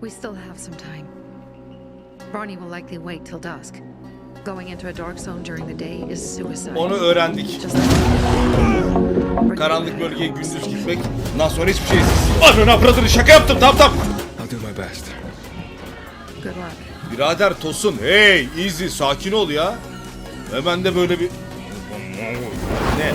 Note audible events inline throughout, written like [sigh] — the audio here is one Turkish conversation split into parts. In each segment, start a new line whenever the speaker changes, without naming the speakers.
We still have some time. Barney will likely wait till dusk. Going into a dark zone during the day is suicide.
Onu öğrendik. Karanlık bölgeye gündüz gitmek. Bundan sonra hiçbir şey. Anına brother'ı şaka yaptım tam tam.
I'll do my best.
Good luck.
Birader Tosun hey easy sakin ol ya. Hemen de böyle bir... Ne?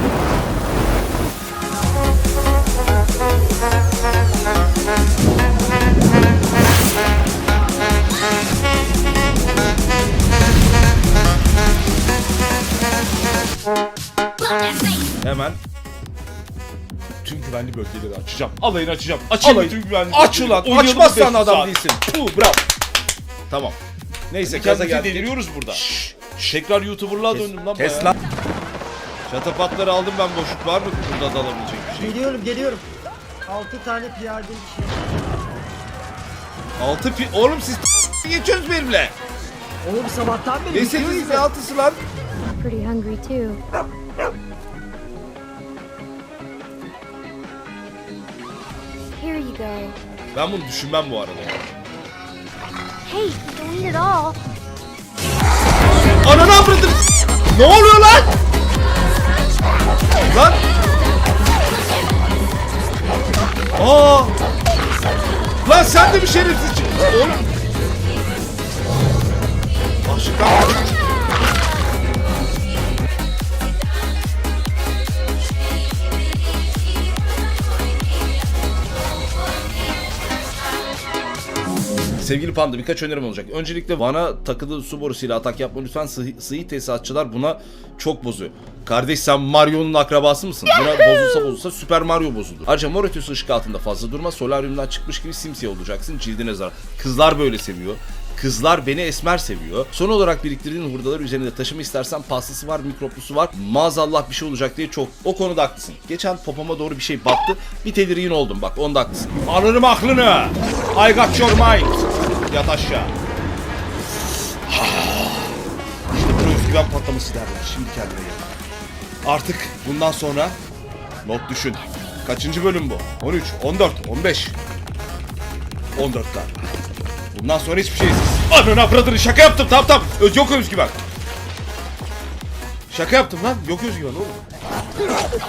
Hemen tüm güvenli bölgeleri açacağım. Alayını açacağım. Açayım
Alayın.
tüm güvenli
Aç
bölgeleri.
ulan, açmazsan adam
saat.
değilsin.
Puh, bravo. Tamam. Neyse kendimizi
geldik.
deliriyoruz burada. Tekrar YouTuber'lığa döndüm lan
Kes lan.
Şatapatları aldım ben boşluk var mı burada dalabilecek bir şey?
Geliyorum geliyorum. 6 tane piyade bir şey.
Altı pi... Oğlum siz [laughs] geçiyorsunuz benimle.
Oğlum sabahtan beri
Ne
bitiyor
sekiz
izle.
ne altısı lan?
Pretty hungry too. [laughs] you go.
Ben bunu düşünmem bu arada.
Hey, don't eat it all.
Ananı avradım. Ne oluyor lan? Lan. Aa. Lan sen de bir şerefsiz çıktın. Oğlum. Aşıklar. Sevgili Panda birkaç önerim olacak. Öncelikle Van'a takılı su borusuyla atak yapma lütfen sıhhi, sıhhi tesisatçılar buna çok bozuyor. Kardeş sen Mario'nun akrabası mısın? Buna bozulsa bozulsa Süper Mario bozulur. Ayrıca mor ötesi ışık altında fazla durma. Solaryumdan çıkmış gibi simsiyah olacaksın. Cildine zarar. Kızlar böyle seviyor. Kızlar beni esmer seviyor. Son olarak biriktirdiğin hurdaları üzerinde taşıma istersen pastası var, mikroplusu var. Maazallah bir şey olacak diye çok. O konuda haklısın. Geçen popoma doğru bir şey battı. Bir tedirgin oldum bak onda haklısın. Alırım aklını. I got your mind. Yat aşağı. İşte bu özgüven patlaması derler. Şimdi kendine gel. Artık bundan sonra not düşün. Kaçıncı bölüm bu? 13, 14, 15. 14 tane. Bundan sonra hiçbir şey... Anana brother'ı şaka yaptım tamam tamam. Öz yok özgüven. Şaka yaptım lan. Yok özgüven oğlum.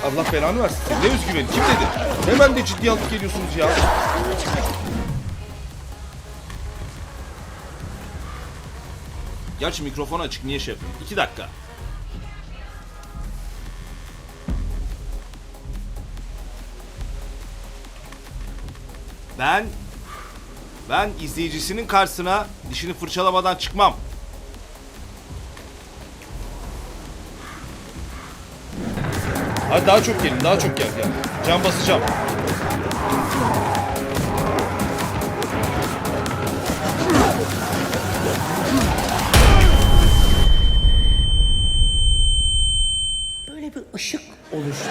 Allah belanı versin. Ne özgüveni? Kim dedi? Hemen de ciddiye alıp geliyorsunuz ya. Gerçi mikrofon açık niye şey yapayım? İki dakika. Ben ben izleyicisinin karşısına dişini fırçalamadan çıkmam. Hadi daha çok gelin, daha çok gel gel. Can basacağım.
ışık oluştu.